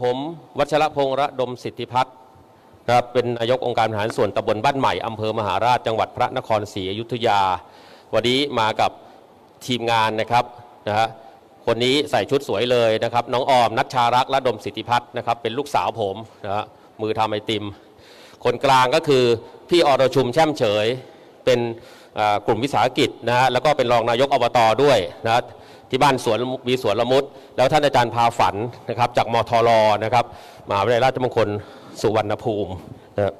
ผมวัชรพงษ์ระดมสิทธิพัฒน์นะครับเป็นนายกองค์การบริหารส่วนตำบลบ้านใหม่อำเภอมหาราชจังหวัดพระนครศรีอยุธยา วันนี้มากับทีมงานนะครับนะฮะคนนี้ใส่ชุดสวยเลยนะครับน้องออมนัชชารักระดมสิทธิพัฒน์นะครับเป็นลูกสาวผมนะฮะมือทำไอติม คนกลางก็คือพี่อรชุมแช่มเฉย เป็นกลุ่มวิสาหกิจนะฮะแล้วก็เป็นรองนายกอบตด้วยนะฮะ ที่บ้านสวนมีสวนละมุด แล้วท่านอาจารย์พาฝันนะครับจากมทรนะครับมหาวิทยาลัยราชมงคลสุวรรณภูมินะ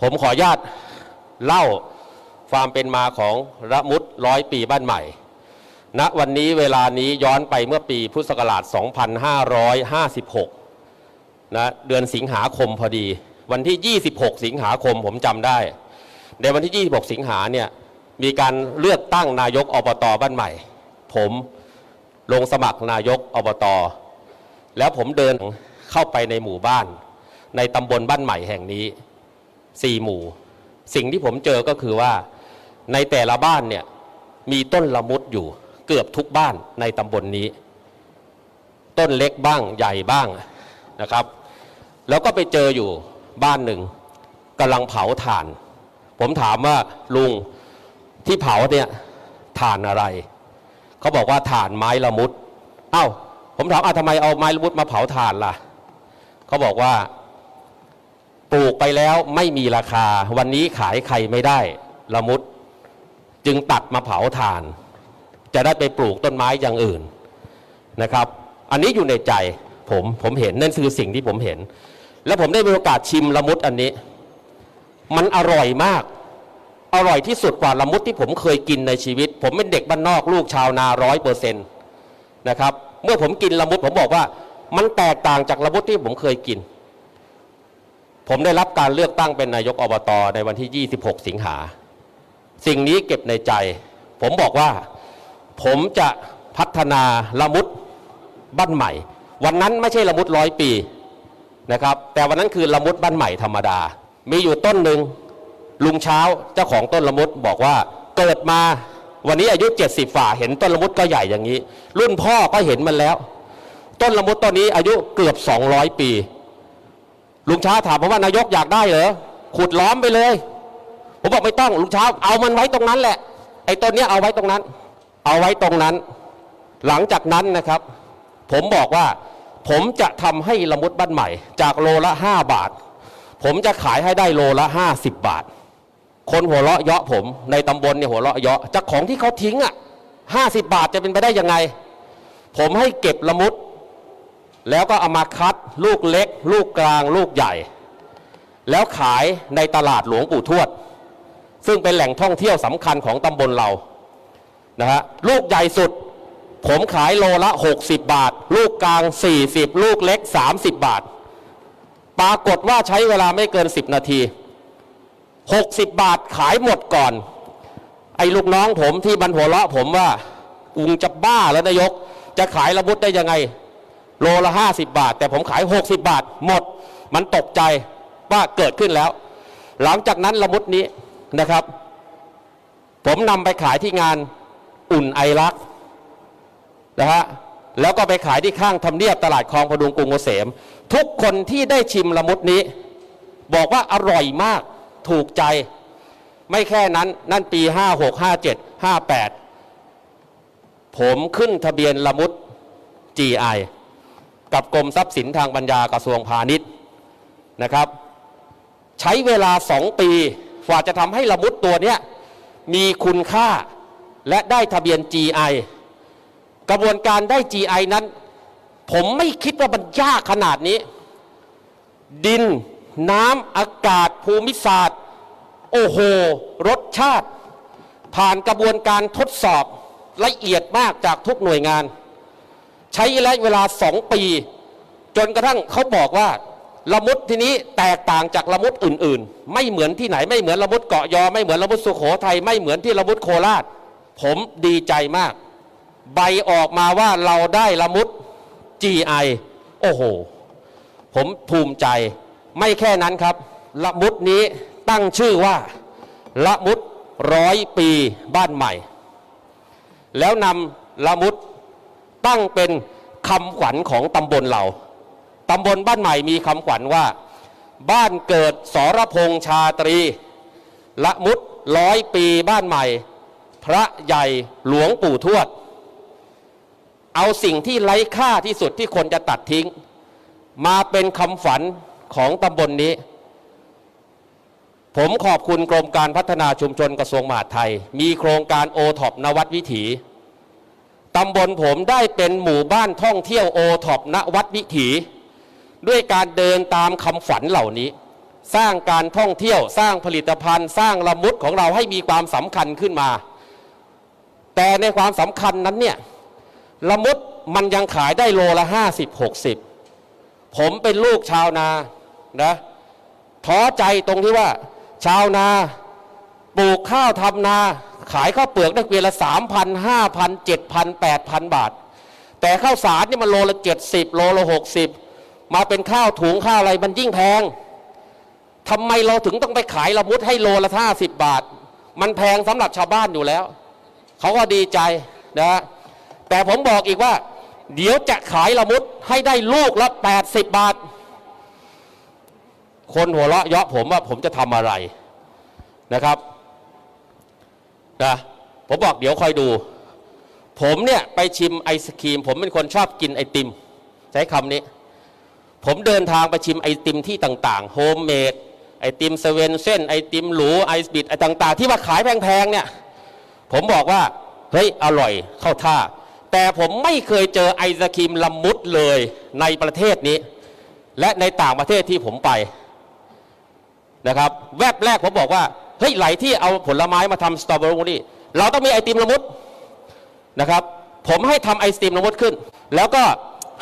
ผมขออนุญาตเล่าความเป็นมาของระมุดร้อยปีบ้านใหม่ณวันนี้เวลานี้ย้อนไปเมื่อปีพุทธศักราช 2556นะเดือนสิงหาคมพอดี วันที่ 26 สิงหาคมผมจำได้ ในวันที่ 26 สิงหาเนี่ยมีการเลือกตั้งนายกอบตบ้านใหม่ ผม ลงสมัครนายกอบตแล้วผมเดินเข้าไปในหมู่บ้าน ในตำบลบ้านใหม่แห่งนี้สี่หมู่ สิ่งที่ผมเจอก็คือว่า ในแต่ละบ้านเนี่ยมีต้นละมุดอยู่เกือบทุกบ้านในตำบลนนี้ ต้นเล็กบ้างใหญ่บ้างนะครับ แล้วก็ไปเจออยู่บ้านหนึ่งกำลังเผาถ่าน ผมถามว่าลุงที่เผาเนี่ยถ่านอะไร เขาบอกว่าถ่านไม้ละมุด เอ้า ผมถามอะทำไมเอาไม้ละมุดมาเผาถ่านล่ะ เขาบอกว่า ปลูกไปแล้วไม่มีราคา วันนี้ขายใครไม่ได้ละมุด จึงตัดมาเผาถ่าน จะได้ไปปลูกต้นไม้อย่างอื่นนะครับ อันนี้อยู่ในใจผมผมเห็นนั่นคือสิ่งที่ผมเห็น แล้วผมได้มีโอกาสชิมละมุดอันนี้ มันอร่อยมาก อร่อยที่สุดกว่าละมุดที่ผมเคยกินในชีวิต ผมเป็นเด็กบ้านนอกลูกชาวนาร้อยเปอร์เซ็นต์นะครับเมื่อผมกินละมุดผมบอกว่ามันแตกต่างจากละมุดที่ผมเคยกิน ผมได้รับการเลือกตั้งเป็นนายกอบตในวันที่ 26 สิงหา สิ่งนี้เก็บในใจ ผมบอกว่าผมจะพัฒนาละมุดบ้านใหม่ วันนั้นไม่ใช่ละมุดร้อยปีนะครับแต่วันนั้นคือละมุดบ้านใหม่ธรรมดา มีอยู่ต้นหนึ่ง ลุงเช้าเจ้าของต้นละมุดบอกว่าเกิดมาวันนี้อายุ 70ฝ่าเห็นต้นละมุดก็ใหญ่อย่างนี้ รุ่นพ่อก็เห็นมันแล้ว ต้นละมุดต้นนี้อายุเกือบ 200 ปี ลุงเช้าถามผมว่านายกอยากได้เหรอขุดล้อมไปเลย ผมบอกไม่ต้องลุงเช้า เอามันไว้ตรงนั้นแหละ ไอ้ต้นนี้เอาไว้ตรงนั้น เอาไว้ตรงนั้น หลังจากนั้นนะครับ ผมบอกว่า ผมจะทำให้ละมุดบ้านใหม่ จากโลละ 5 บาท ผมจะขายให้ได้โลละ 50 บาท คนหัวเราะเยาะผม ในตำบลเนี่ยหัวเราะเยาะจากของที่เขาทิ้งอะห้าสิบาทจะเป็นไปได้ยังไง ผมให้เก็บละมุด แล้วก็เอามาคัด ลูกเล็ก ลูกกลาง ลูกใหญ่ แล้วขายในตลาดหลวงปู่ทวด ซึ่งเป็นแหล่งท่องเที่ยวสำคัญของตำบลเรานะฮะลูกใหญ่สุด ผมขายโลละ 60 บาท ลูกกลาง 40 ลูกเล็ก 30 บาท ปรากฏว่าใช้เวลาไม่เกิน 10 นาที 60 บาทขายหมดก่อน ไอ้ลูกน้องผมที่บันหัวเราะผมว่าอุงจะบ้าแล้วนายก จะขายละมุดได้ยังไง โลละ 50 บาท แต่ผมขาย 60 บาทหมด มันตกใจว่าเกิดขึ้นแล้ว หลังจากนั้นละมุดนี้นะครับ ผมนำไปขายที่งานอุ่นไอรักนะฮะแล้วก็ไปขายที่ข้างทำเนียบตลาดคลองพดุงกรุงเกษม ทุกคนที่ได้ชิมละมุดนี้ บอกว่าอร่อยมาก ถูกใจ ไม่แค่นั้นนั่นปี 56 57 58 ผมขึ้นทะเบียนละมุด GI กับกรมทรัพย์สินทางปัญญากระทรวงพาณิชย์นะครับ ใช้เวลาสองปีกว่าจะทำให้ละมุดตัวเนี้ยมีคุณค่าและได้ทะเบียน GI กระบวนการได้ GI นั้น ผมไม่คิดว่ามันยากขนาดนี้ ดิน น้ำอากาศภูมิศาสตร์ โอ้โห รสชาติ ผ่านกระบวนการทดสอบละเอียดมากจากทุกหน่วยงาน ใช้ระยะเวลาสองปี จนกระทั่งเขาบอกว่าละมุดทีนี้แตกต่างจากละมุดอื่น ๆ ไม่เหมือนที่ไหนไม่เหมือนละมุดเกาะยอ ไม่เหมือนละมุดสุโขทัยไม่เหมือนที่ละมุดโคราช ผมดีใจมาก ใบออกมาว่าเราได้ละมุด GI โอ้โห ผมภูมิใจ ไม่แค่นั้นครับ ละมุดนี้ตั้งชื่อว่า ละมุดร้อยปีบ้านใหม่ แล้วนำละมุดตั้งเป็นคำขวัญของตำบลเราตำบลบ้านใหม่มีคำขวัญว่า บ้านเกิดสรพงษ์ชาตรี ละมุดร้อยปีบ้านใหม่ พระใหญ่หลวงปู่ทวด เอาสิ่งที่ไร้ค่าที่สุดที่คนจะตัดทิ้ง มาเป็นคำฝัน ของตำบลนนี้ ผมขอบคุณกรมการพัฒนาชุมชนกระทรวงมหาดไทย มีโครงการโอท็อปนวัดวิถีตำบลผมได้เป็นหมู่บ้านท่องเที่ยวโอท็อปนวัดวิถี ด้วยการเดินตามคำฝันเหล่านี้ สร้างการท่องเที่ยวสร้างผลิตภัณฑ์ สร้างละมุดของเราให้มีความสำคัญขึ้นมา แต่ในความสำคัญนั้นเนี่ยละมุดมันยังขายได้โลละห้าสิบหกสิบผมเป็นลูกชาวนา นะท้อใจตรงที่ว่า ชาวนาปลูกข้าวทำนา ขายข้าวเปลือกได้เกวียนละสามพันห้าพันเจ็ดพันแปดพันบาท แต่ข้าวสารนี่มันโลละเจ็ดสิบโลละหกสิบมาเป็นข้าวถุงข้าวอะไรมันยิ่งแพงทำไมเราถึงต้องไปขายละมุดให้โลละห้าสิบบาท มันแพงสำหรับชาวบ้านอยู่แล้ว เขาก็ดีใจนะแต่ผมบอกอีกว่า เดี๋ยวจะขายละมุดให้ได้ลูกละ80บาท คนหัวเราะเยาะผมว่าผมจะทำอะไรนะครับนะผมบอกเดี๋ยวคอยดู ผมเนี่ยไปชิมไอศครีม ผมเป็นคนชอบกินไอติม ใช้คำนี้ ผมเดินทางไปชิมไอติมที่ต่างๆโฮมเมดไอติมเซเว่นเส้นไอติมหรูไอสบิดไอต่าง ๆ ที่ว่าขายแพงๆเนี่ย ผมบอกว่า เฮ้ย อร่อยเข้าท่า แต่ผมไม่เคยเจอไอศครีมละมุดเลยในประเทศนี้ และในต่างประเทศที่ผมไป นะครับแวบแรกผมบอกว่าเฮ้ยไหลที่เอาผลไม้มาทำสตรอเบอรี่เราต้องมีไอติมละมุดนะครับผมให้ทำไอศติมละมุดขึ้น แล้วก็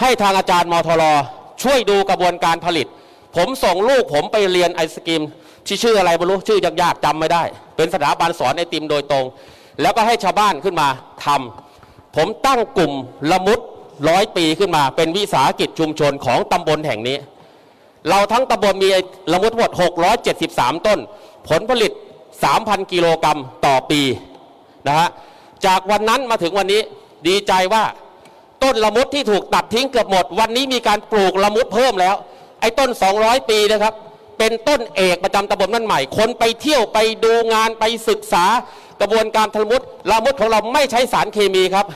ให้ทางอาจารย์มทรช่วยดูกระบวนการผลิต ผมส่งลูกผมไปเรียนไอศกรีมที่ชื่ออะไรไม่รู้ชื่อยากๆจำไม่ได้ เป็นสถาบันสอนไอติมโดยตรง แล้วก็ให้ชาวบ้านขึ้นมาทำผมตั้งกลุ่มละมุดร้อยปีขึ้นมา เป็นวิสาหกิจชุมชนของตำบลแห่งนี้ เราทั้งตำบลมีละมุดทั้งหมด 673 ต้น ผลผลิต 3,000 กิโลกรัมต่อปีนะฮะจากวันนั้นมาถึงวันนี้ดีใจว่าต้นละมุดที่ถูกตัดทิ้งเกือบหมด วันนี้มีการปลูกละมุดเพิ่มแล้ว ไอ้ต้น 200 ปีนะครับ เป็นต้นเอกประจำตำบลนั่นใหม่ คนไปเที่ยวไปดูงานไปศึกษากระบวนการทละมุดละมุดของเราไม่ใช้สารเคมีครับ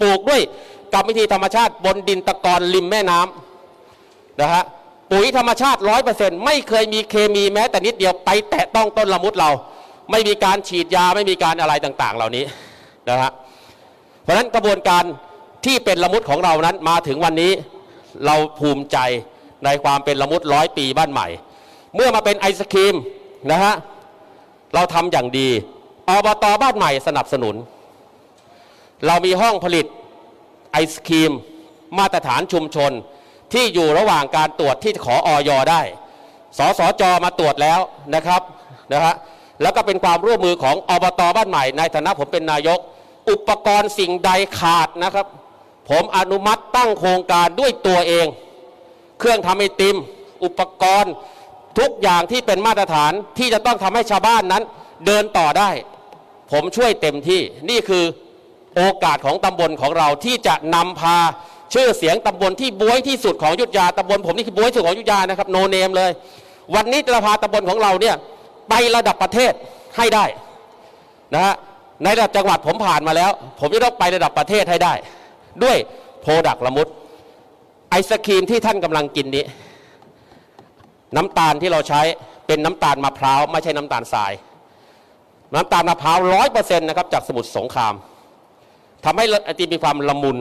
ปลูกด้วยกรรมวิธีธรรมชาติบนดินตะกอนริมแม่น้ำนะฮะ ปุ๋ยธรรมชาติร้อยเปอร์เซ็นต์ไม่เคยมีเคมีแม้แต่นิดเดียวไปแตะต้องต้นละมุดเรา ไม่มีการฉีดยาไม่มีการอะไรต่างๆ เหล่านี้นะฮะเพราะฉะนั้นกระบวนการที่เป็นละมุดของเรานั้นมาถึงวันนี้เราภูมิใจในความเป็นละมุดร้อยปีบ้านใหม่ เมื่อมาเป็นไอศครีมนะฮะเราทำอย่างดีอบตบ้านใหม่สนับสนุน เรามีห้องผลิตไอศครีม มาตรฐานชุมชน ที่อยู่ระหว่างการตรวจที่ขอออยได้ สสจมาตรวจแล้วนะครับนะฮะแล้วก็เป็นความร่วมมือของอบตบ้านใหม่ ในฐานะผมเป็นนายก อุปกรณ์สิ่งใดขาดนะครับ ผมอนุมัติตั้งโครงการด้วยตัวเอง เครื่องทำไอติม อุปกรณ์ทุกอย่างที่เป็นมาตรฐานที่จะต้องทำให้ชาวบ้านนั้นเดินต่อได้ ผมช่วยเต็มที่นี่คือโอกาสของตำบลของเราที่จะนำพา ชื่อเสียงตำบลที่บวยที่สุดของยุทธยาตำบลผมนี่คือบวยสุดของยุทธยานะครับโนเนมเลย วันนี้จะพาตำบลของเราเนี่ยไประดับประเทศให้ได้นะฮะในระดับจังหวัดผมผ่านมาแล้ว ผมจะต้องไประดับประเทศให้ได้ ด้วยโปรดักละมุดไอศครีมที่ท่านกำลังกินนี้ น้ำตาลที่เราใช้เป็นน้ำตาลมะพร้าวไม่ใช่น้ำตาลทราย น้ำตาลมะพร้าวร้อยเปอร์เซ็นต์นะครับจากสมุทรสงครามทำให้ไอติมมีความละมุน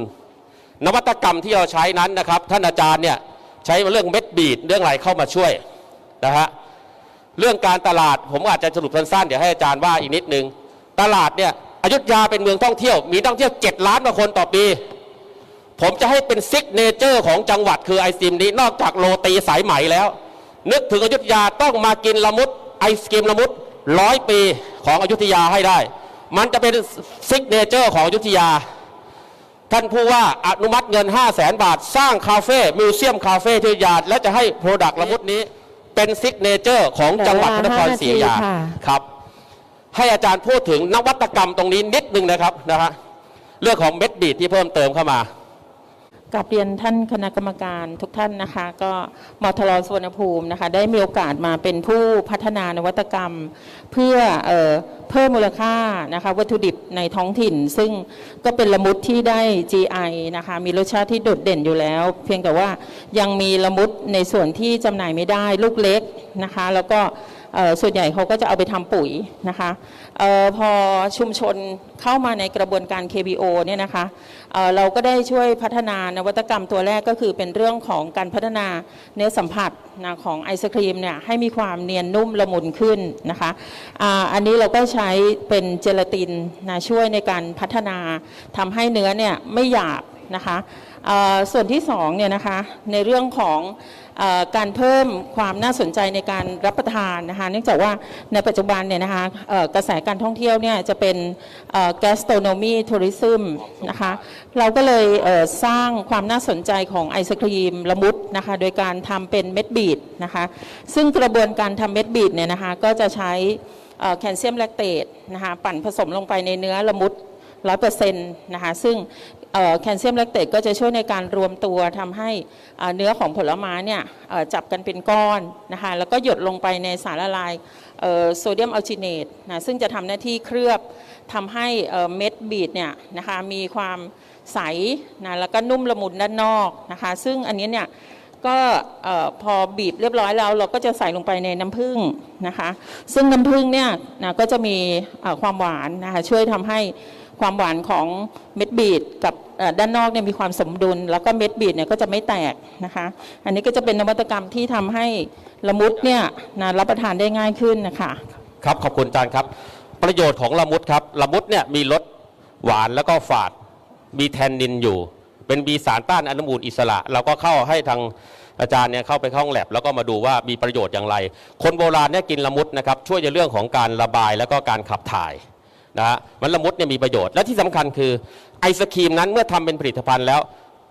นวัตกรรมที่เราใช้นั้นนะครับ ท่านอาจารย์เนี่ยใช้เรื่องเม็ดบีดเรื่องอะไรเข้ามาช่วยนะฮะเรื่องการตลาดผมอาจจะสรุปสั้นๆเดี๋ยวให้อาจารย์ว่าอีกนิดนึง ตลาดเนี่ยอยุธยาเป็นเมืองท่องเที่ยว มีท่องเที่ยว 7 ล้านกว่าคนต่อปี ผมจะให้เป็นซิกเนเจอร์ของจังหวัดคือไอศกรีมนี้นอกจากโรตีสายไหมแล้ว นึกถึงอยุธยาต้องมากินละมุดไอศกรีมละมุดร้อยปีของอยุธยาให้ได้ มันจะเป็นซิกเนเจอร์ของอยุธยา ท่านผู้ว่าอนุมัติเงิน 5 0 0แสนบาท สร้างคาเฟ่มิวเซียมคาเฟ่ที่อยุธยาและจะให้โปรดักต์ละมุดนี้เป็นซิกเนเจอร์ของจังหวัดพระนครศรีอยุธยาค่ะครับ ให้อาจารย์พูดถึงนวัตกรรมตรงนี้นิดนึงนะครับนะฮะเรื่องของเม็ดบีดที่เพิ่มเติมเข้ามา กับเรียนท่านคณะกรรมการทุกท่านนะคะ ก็มทรสวนภูมินะคะ ได้มีโอกาสมาเป็นผู้พัฒนานวัตกรรม เพื่อเออเพิ่มมูลค่านะคะวัตถุดิบในท้องถิ่น ซึ่งก็เป็นละมุดที่ได้ GI นะคะมีรสชาติที่โดดเด่นอยู่แล้ว เพียงแต่ว่ายังมีละมุดในส่วนที่จำหน่ายไม่ได้ลูกเล็กนะคะ แล้วก็ ส่วนใหญ่เขาก็จะเอาไปทำปุ๋ยนะคะออพอชุมชนเข้ามาในกระบวนการ KBO เนี่ยนะคะเเราก็ได้ช่วยพัฒนานวัตกรรมตัวแรกก็คือเป็นเรื่องของการพัฒนาเนื้อสัมผัสนะของไอศครีมเนี่ยให้มีความเนียนนุ่มละมุนขึ้นนะคะออันนี้เราก็ใช้เป็นเจลาตินนะช่วยในการพัฒนาทำให้เนื้อเนี่ยไม่หยาบ นะคะส่วนที่สองเนี่ยนะคะในเรื่องของอการเพิ่มความน่าสนใจในการรับประทานนะคะเนื่องจากว่าในปัจจุบันเนี่ยนะคะกระแสการท่องเที่ยวเนี่ยจะเป็น gastronomy tourism นะคะเราก็เลยเสร้างความน่าสนใจของไอศครีมละมุดนะคะโดยการทำเป็นเม็ดบีดนะคะซึ่งกระบวนการทำเม็ดบีดเนี่ยนะคะก็จะใช้แคลเซียมแลคเตตนะคะปั่นผสมลงไปในเนื้อละมุดร้อยเปอร์เซ็นต์นะคะซึ่ง แคลเซียมแลคเตตก็จะช่วยในการรวมตัวทำให้เนื้อของผลไม้เนี่ยจับกันเป็นก้อนนะคะแล้วก็หยดลงไปในสารละลายโซเดียมอัลจิเนตนะซึ่งจะทำหน้าที่เคลือบทำให้เม็ดบีดเนี่ยนะคะมีความใสนะแล้วก็นุ่มละมุนด้านนอกนะคะซึ่งอันนี้เนี่ยก็พอบีบเรียบร้อยแล้ว เราก็จะใส่ลงไปในน้ำผึ้งนะคะ ซึ่งน้ำผึ้งเนี่ยนะก็จะมีความหวานนะคะช่วยทำให้ ความหวานของเม็ดบีดกับด้านนอกเนี่ยมีความสมดุล แล้วก็เม็ดบีดเนี่ยก็จะไม่แตกนะคะ อันนี้ก็จะเป็นนวัตกรรมที่ทำให้ละมุดเนี่ยนะรับประทานได้ง่ายขึ้นนะคะครับขอบคุณอาจารย์ครับ ประโยชน์ของละมุดครับละมุดเนี่ยมีรสหวานแล้วก็ฝาดมีแทนนินอยู่ เป็นมีสารต้านอนุมูลอิสระ เราก็เข้าให้ทางอาจารย์เนี่ยเข้าไปเข้าห้องแลบแล้วก็มาดูว่ามีประโยชน์อย่างไร คนโบราณเนี่ยกินละมุดนะครับช่วยในเรื่องของการระบายแล้วก็การขับถ่าย นะฮะมันละมุดเนี่ยมีประโยชน์และที่สำคัญคือไอศครีมนั้นเมื่อทำเป็นผลิตภัณฑ์แล้ว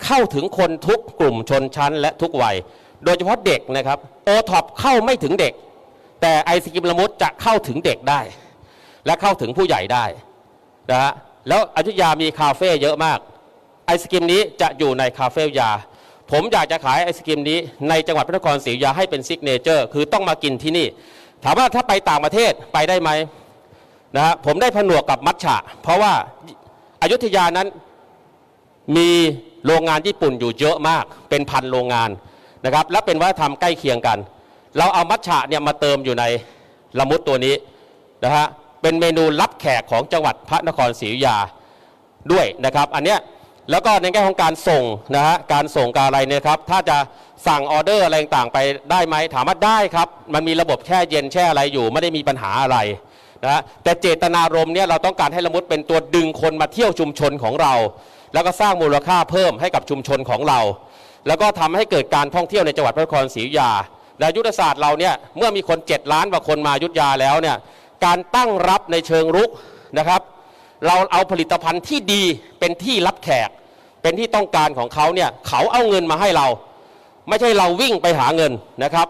เข้าถึงคนทุกกลุ่มชนชั้น และทุกวัย โดยเฉพาะเด็กนะครับโอท็อปเข้าไม่ถึงเด็ก แต่ไอศกรีมละมุดจะเข้าถึงเด็กได้ และเข้าถึงผู้ใหญ่ได้นะฮะแล้วอยุธยามีคาเฟ่เยอะมาก ไอศกรีมนี้จะอยู่ในคาเฟ่ยา ผมอยากจะขายไอศกรีมนี้ในจังหวัดพระนครศรีอยุธยาให้เป็นซิกเนเจอร์คือต้องมากินที่นี่ ถามว่าถ้าไปต่างประเทศไปได้ไหม นะฮะผมได้ผนวกกับมัทฉะ เพราะว่าอายุทยานั้นมีโรงงานญี่ปุ่นอยู่เยอะมากเป็นพันโรงงานนะครับและเป็นวัฒนธรรมใกล้เคียงกัน เราเอามัทฉะเนี่ยมาเติมอยู่ในละมุดตัวนี้นะฮะเป็นเมนูรับแขกของจังหวัดพระนครศรีอยุธยาด้วยนะครับอันเนี้ยแล้วก็ในแง่ของการส่งนะฮะการส่งการอะไรเนี่ยครับถ้าจะสั่งออเดอร์อะไรต่างไปได้ไหมถามว่าได้ครับ มันมีระบบแช่เย็นแช่อะไรอยู่ ไม่ได้มีปัญหาอะไร นะแต่เจตนารมณ์เนี่ยเราต้องการให้ละมุดเป็นตัวดึงคนมาเที่ยวชุมชนของเรา แล้วก็สร้างมูลค่าเพิ่มให้กับชุมชนของเรา แล้วก็ทำให้เกิดการท่องเที่ยวในจังหวัดพระนครศรีอยุธยาและยุทธศาสตร์เราเนี่ยเมื่อมีคน 7 ล้านกว่าคนมายุทธยาแล้วเนี่ยการตั้งรับในเชิงรุกนะครับ เราเอาผลิตภัณฑ์ที่ดีเป็นที่รับแขก เป็นที่ต้องการของเขาเนี่ยเขาเอาเงินมาให้เรา ไม่ใช่เราวิ่งไปหาเงินนะครับ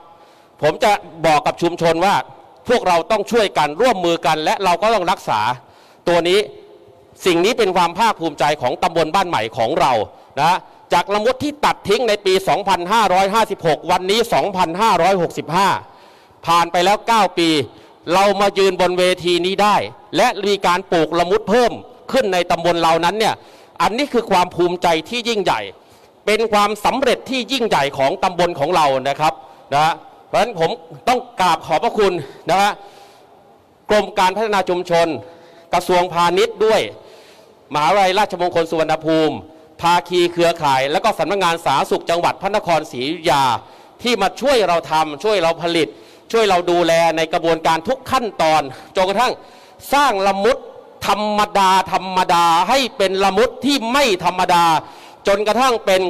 ผมจะบอกกับชุมชนว่า พวกเราต้องช่วยกันร่วมมือกันและเราก็ต้องรักษา ตัวนี้สิ่งนี้เป็นความภาคภูมิใจของตำบลบ้านใหม่ของเรานะจากละมุดที่ตัดทิ้งในปี 2556 วันนี้ 2565 ผ่านไปแล้ว 9 ปี เรามายืนบนเวทีนี้ได้ และมีการปลูกละมุดเพิ่มขึ้นในตำบลเรานั้นเนี่ยอันนี้คือความภูมิใจที่ยิ่งใหญ่ เป็นความสำเร็จที่ยิ่งใหญ่ของตำบลของเรานะครับนะ เพราะฉะนั้นผมต้องกราบขอบพระคุณนะฮะกรมการพัฒนาชุมชน กระทรวงพาณิชย์ด้วยมหาวิทยาลัยราชมงคลสุวรรณภูมิ ภาคีเครือข่าย และก็สำนักงานสาธารณสุขจังหวัดพระนครศรีอยุธยาที่มาช่วยเราทำช่วยเราผลิต ช่วยเราดูแลในกระบวนการทุกขั้นตอนจนกระทั่งสร้างละมุดธรรมดาธรรมดาให้เป็นละมุดที่ไม่ธรรมดา จนกระทั่งเป็น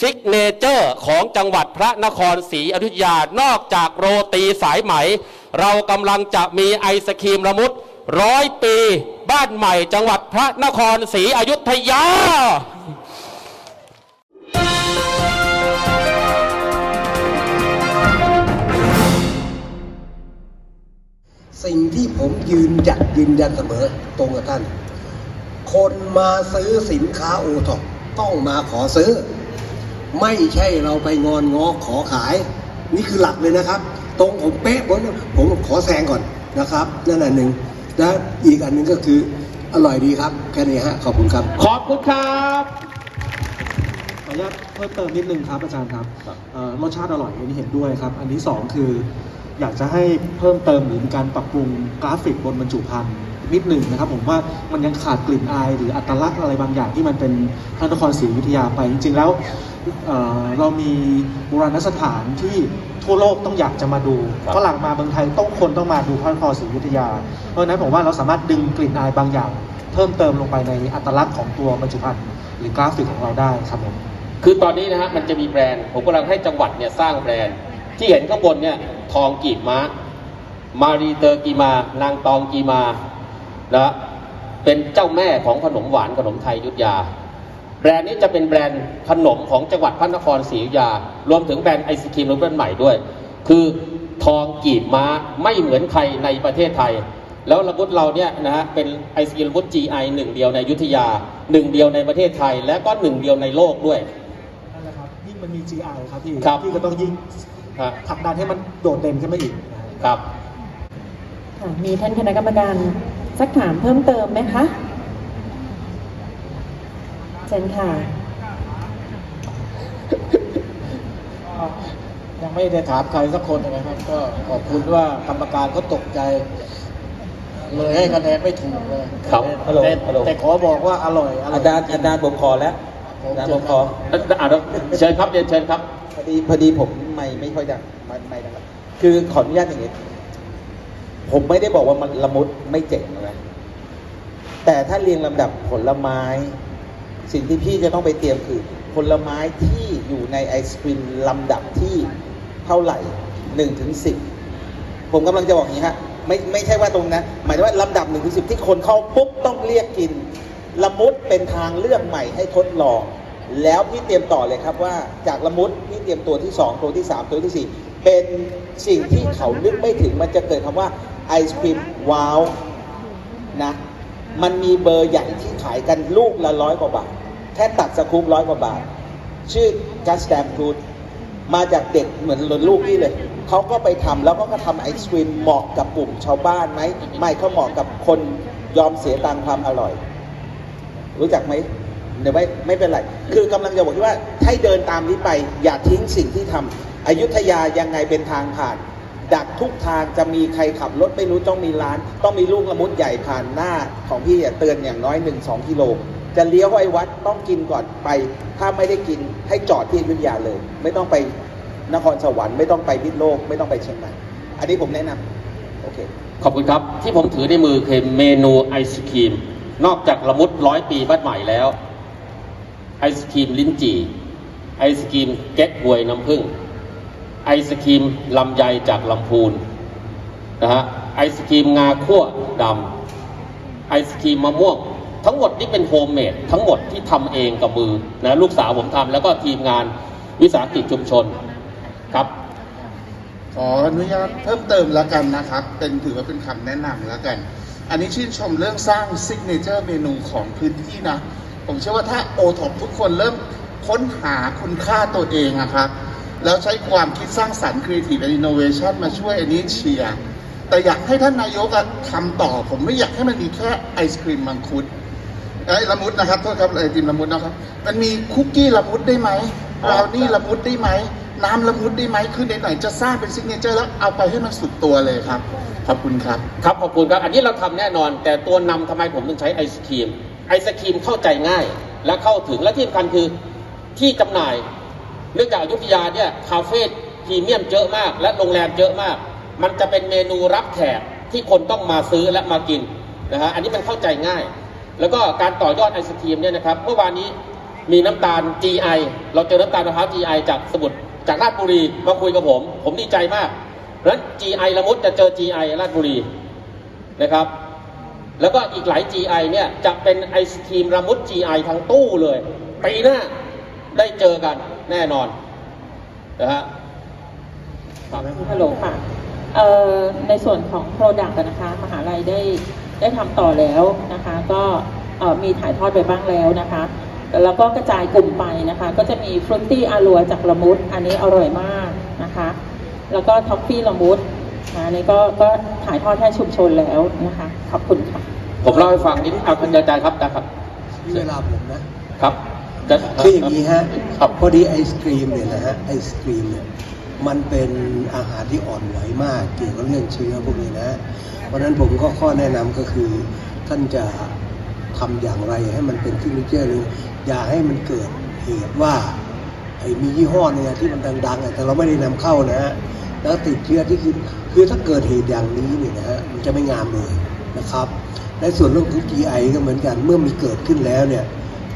ซิกเนเจอร์ของจังหวัดพระนครศรีอยุธยานอกจากโรตีสายไหม เรากำลังจะมีไอศครีมละมุดร้อยปีบ้านใหม่จังหวัดพระนครศรีอยุธยาสิ่งที่ผมยืนหยัดยืนยันเสมอตรงกับท่าน คนมาซื้อสินค้าโอท็อปต้องมาขอซื้อ ไม่ใช่เราไปงอนง้อขอขาย นี่คือหลักเลยนะครับ ตรงผมเป๊ะผมผมขอแซงก่อนนะครับ นั่นอันหนึ่งนะอีกอันหนึ่งก็คืออร่อยดีครับ แค่นี้ฮะขอบคุณครับ ขอบคุณครับขออนุญาตเพิ่มเติมนิดนึงครับอาจารย์ครับครับเอ่อรสชาติอร่อยอันนี้เห็นด้วยครับ อันที่สองคือ อยากจะให้เพิ่มเติมหรือมีการปรับปรุงกราฟิกบนบรรจุภัณฑ์นิดหนึ่งนะครับ ผมว่ามันยังขาดกลิ่นอาย หรืออัตลักษณ์อะไรบางอย่างที่มันเป็นพระนครศรีอยุธยาไป จริง ๆ แล้วเอ่อเรามีโบราณสถานที่ทั่วโลกต้องอยากจะมาดูครับฝรั่งมาเมืองไทยต้องคนต้องมาดูพระนครศรีอยุธยา เพราะฉะนั้นผมว่าเราสามารถดึงกลิ่นอายบางอย่าง เพิ่มเติมลงไปในอัตลักษณ์ของตัวบรรจุภัณฑ์หรือกราฟิกของเราได้ครับผม คือตอนนี้นะฮะมันจะมีแบรนด์ ผมกำลังให้จังหวัดเนี่ยสร้างแบรนด์ ที่เห็นข้างบนเนี่ยทองกีบม้า มารีเตอร์กีมา นางตองกีมานะเป็นเจ้าแม่ของขนมหวานขนมไทยอยุทธยา แบรนด์นี้จะเป็นแบรนด์ขนมของจังหวัดพระนครศรีอยุธยา รวมถึงแบรนด์ไอศครีมรสแบรนด์ใหม่ด้วย คือทองกีบม้าไม่เหมือนใครในประเทศไทย แล้วระบุดเราเนี่ยนะฮะเป็นไอศครีมระบุด GI หนึ่งเดียวในอยุธยาหนึ่งเดียวในประเทศไทย และก็หนึ่งเดียวในโลกด้วยนั่นแหละครับยิ่งมันมี GI ครับพี่ครับ พี่ก็ต้องยิ่ง ฮะผลักดันให้มันโดดเด่นขึ้นมาอีกนะฮะ ครับ ค่ะมีท่านคณะกรรมการสักถามเพิ่มเติมไหมคะเชิญค่ะยังไม่ได้ถามใครสักคนเลยนะครับ ก็ขอบคุณว่ากรรมการเขาตกใจ เลยให้คะแนนไม่ถูกเลยครับแต่แต่แต่ขอบอกว่าอร่อยอร่ออายจารย์อาจารย์ผมขอแล้วผมอาจารย์เจผอมคขรัอบอะเชิญครับเรียนเชิญครับ พอดีพอดีผมไม่ไม่ ค่อยดังไม่ไม่ดังครับ คือขออนุญาตอย่างนี้ ผมไม่ได้บอกว่ามันละมุดไม่เจ๋งนะแต่ถ้าเรียงลำดับผลไม้ สิ่งที่พี่จะต้องไปเตรียมคือ ผลไม้ที่อยู่ในไอศครีมลำดับที่เท่าไหร่หนึ่งถึงสิบผมกำลังจะบอกอย่างนี้ฮะไม่ไม่ใช่ว่าตรงนะหมายถึงว่าลำดับหนึ่งถึงสิบที่คนเข้าปุ๊บต้องเรียกกิน ละมุดเป็นทางเลือกใหม่ให้ทดลอง แล้วพี่เตรียมต่อเลยครับว่าจากละมุดพี่เตรียมตัวที่ 2 ตัวที่ 3 ตัวที่ 4 เป็นสิ่งที่เขานึกไม่ถึงมันจะเกิดคำว่าไอศครีมว้าวนะมันมีเบอร์ใหญ่ที่ขายกันลูกละร้อยกว่าบาท แค่ตัดสกู๊ปร้อยกว่าบาท ชื่อ Just Damn Good มาจากเด็กเหมือนลูกพี่เลยเขาก็ไปทำแล้วก็ทำไอศครีมเหมาะกับกลุ่มชาวบ้านไหมไม่เขาเหมาะกับคนยอมเสียตังค์ความอร่อย รู้จักไหม เดี๋ยวไม่ไม่เป็นไร คือกำลังจะบอกที่ว่าให้เดินตามนี้ไป อย่าทิ้งสิ่งที่ทำอยุธยายังไงเป็นทางผ่าน ดักทุกทางจะมีใครขับรถไม่รู้ต้องมีร้าน ต้องมีลูกละมุดใหญ่ผ่านหน้าของพี่อะเตือนอย่างน้อยหนึ่งสองกิโล จะเลี้ยวไอ้วัดต้องกินก่อนไป ถ้าไม่ได้กินให้จอดที่อยุธยาเลย ไม่ต้องไปนครสวรรค์ไม่ต้องไปพิษณุโลกไม่ต้องไปเชียงใหม่อันนี้ผมแนะนำโอเค ขอบคุณครับ ที่ผมถือในมือคือเมนูไอศครีม นอกจากละมุดร้อยปีบ้านใหม่แล้ว ไอศครีมลิ้นจี่ ไอศครีมเก๊กฮวยน้ำผึ้ง ไอศครีมลำไยจากลำพูนนะฮะ ไอศครีมงาคั่วดำ ไอศครีมมะม่วง ทั้งหมดนี่เป็นโฮมเมดทั้งหมดที่ทำเองกับมือนะลูกสาวผมทำแล้วก็ทีมงานวิสาหกิจชุมชนครับขออนุญาตเพิ่มเติมแล้วกันนะครับ เป็นถือว่าเป็นคำแนะนำแล้วกัน อันนี้ชื่นชมเรื่องสร้างซิกเนเจอร์เมนูของพื้นที่นะ ผมเชื่อว่าถ้าโอท็อปทุกคนเริ่มค้นหาคุณค่าตัวเองอะครับ แล้วใช้ความคิดสร้างสรรค์ Creative and Innovation มาช่วยอันนี้เชียร์แต่อยากให้ท่านนายกทำต่อ ผมไม่อยากให้มันมีแค่ไอศครีมมังคุดไอ้ละมุดนะครับโทษครับไอติมละมุดนะครับมันมีคุกกี้ละมุดได้ไหมบราวนี่ละมุดได้ไหมน้ำละมุดได้ไหมคือไหนๆจะสร้างเป็นซิกเนเจอร์แล้วเอาไปให้มันสุดตัวเลยครับ ขอบคุณครับ ครับขอบคุณครับ อันนี้เราทำแน่นอน แต่ตัวนำทำไมผมถึงใช้ไอศครีม ไอศครีมเข้าใจง่าย และเข้าถึงและที่สำคัญคือที่จำหน่าย เนื่องจากอยุธยาเนี่ยคาเฟ่พรีเมียมเยอะมาก และโรงแรมเยอะมาก มันจะเป็นเมนูรับแขกที่คนต้องมาซื้อและมากินนะฮะอันนี้มันเข้าใจง่าย แล้วก็การต่อยอดไอศครีมเนี่ยนะครับเมื่อวานนี้มีน้ำตาล GI เราเจอน้ำตาลมะพร้าว GI จากสมุทรจากราชบุรีมาคุยกับผม ผมดีใจมากเพราะฉะนั้น GI ละมุดจะเจอ GI ราชบุรีนะครับ แล้วก็อีกหลาย GI เนี่ยจะเป็นไอศครีมระมุด GI ทั้งตู้เลยปีหน้าได้เจอกันแน่นอนนะฮะครับฮัลโหลค่ะเอ่อในส่วนของ Product อะนะคะ มหาลัยได้ได้ทำต่อแล้วนะคะ ก็เอ่อมีถ่ายทอดไปบ้างแล้วนะคะ แล้วก็กระจายกลุ่มไปนะคะ ก็จะมีฟรุตตี้อารัวจากละมุด อันนี้อร่อยมากนะคะ แล้วก็ท็อฟฟี่ละมุดนะอันนี้ก็ก็ถ่ายทอดให้ชุมชนแล้วนะคะ ขอบคุณค่ะ ผมเล่าให้ฟังนิดเอาท่านอาจารย์ครับนะครับนี่เวลาผมนะ ครับจะคืออย่างนี้ฮะครับพอดีไอศครีมเนี่ยนะฮะไอศครีมเนี่ยมันเป็นอาหารที่อ่อนไหวมาก เกี่ยวกับเรื่องเชื้อพวกนี้นะ เพราะฉะนั้นผมก็ข้อแนะนำก็คือ ท่านจะทำอย่างไรให้มันเป็นซิกเนเจอร์หรืออย่าให้มันเกิดเหตุว่าไอ้มียี่ห้อเนี่ยที่มันดังๆอะแต่เราไม่ได้นำเข้านะฮะแล้วติดเชื้อที่คือคือถ้าเกิดเหตุอย่างนี้เนี่ยนะฮะมันจะไม่งามเลย นะครับ ในส่วนเรื่องของ GI ก็เหมือนกัน เมื่อมีเกิดขึ้นแล้วเนี่ย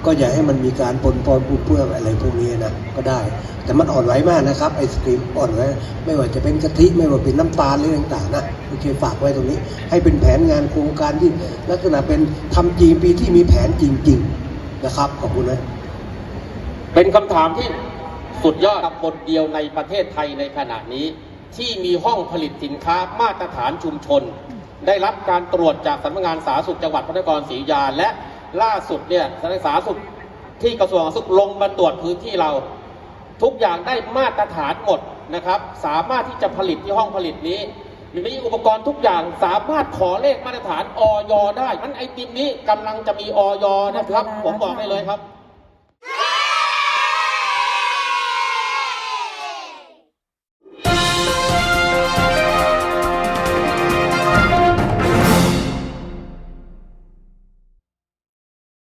ก็อย่าให้มันมีการปนปอนปูเปื้อนอะไรพวกนี้นะ ก็ได้ แต่มันอ่อนไหวมากนะครับไอศครีมอ่อนไหวไม่ว่าจะเป็นกะทิไม่ว่าเป็นน้ำตาลหรือต่างๆนะโอเคฝากไว้ตรงนี้ ให้เป็นแผนงานโครงการที่ลักษณะเป็นทำ GP ที่มีแผนจริง ๆนะครับขอบคุณนะเป็นคำถามที่สุดยอดตำบลเดียวในประเทศไทยในขณะนี้ ที่มีห้องผลิตสินค้ามาตรฐานชุมชน ได้รับการตรวจจากสำนักงานสาธารณสุขจังหวัดพระนครศรีอยุธยาและล่าสุดเนี่ยสำนักงานสาธารณสุขที่กระทรวงสาธารณสุขลงมาตรวจพื้นที่เรา ทุกอย่างได้มาตรฐานหมดนะครับ สามารถที่จะผลิตที่ห้องผลิตนี้มีอุปกรณ์ทุกอย่างสามารถขอเลขมาตรฐานออยได้มันไอติมนี้กำลังจะมีออยนะครับ ผมบอกได้เลยครับ